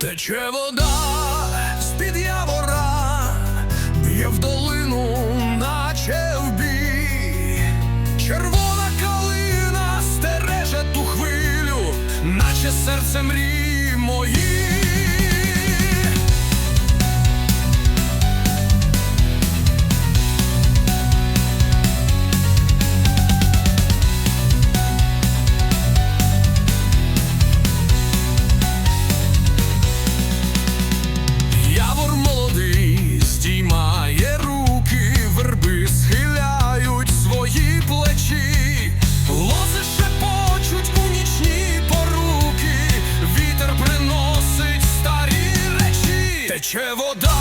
Тече вода з-під явора, б'є в долину, наче в бій. Червона калина стереже ту хвилю, наче серце мрій мої. Тече вода,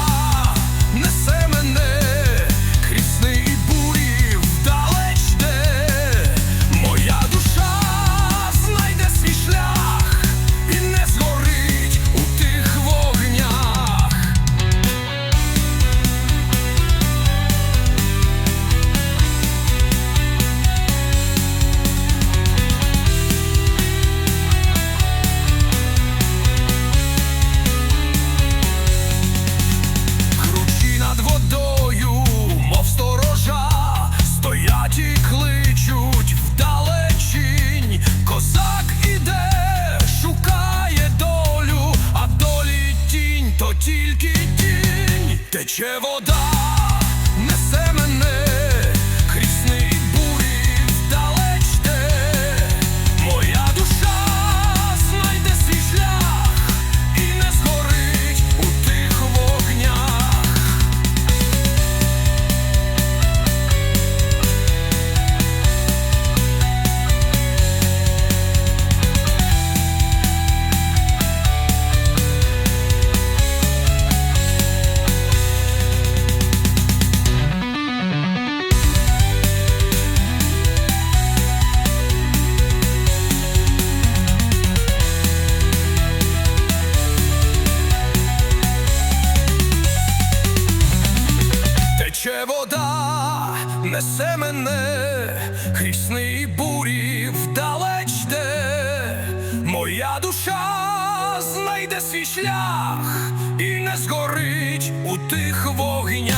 тільки тінь. Тече вода, несе мене, хрісний бурі вдалеч де. Моя душа знайде свій шлях і не згорить у тих вогнях.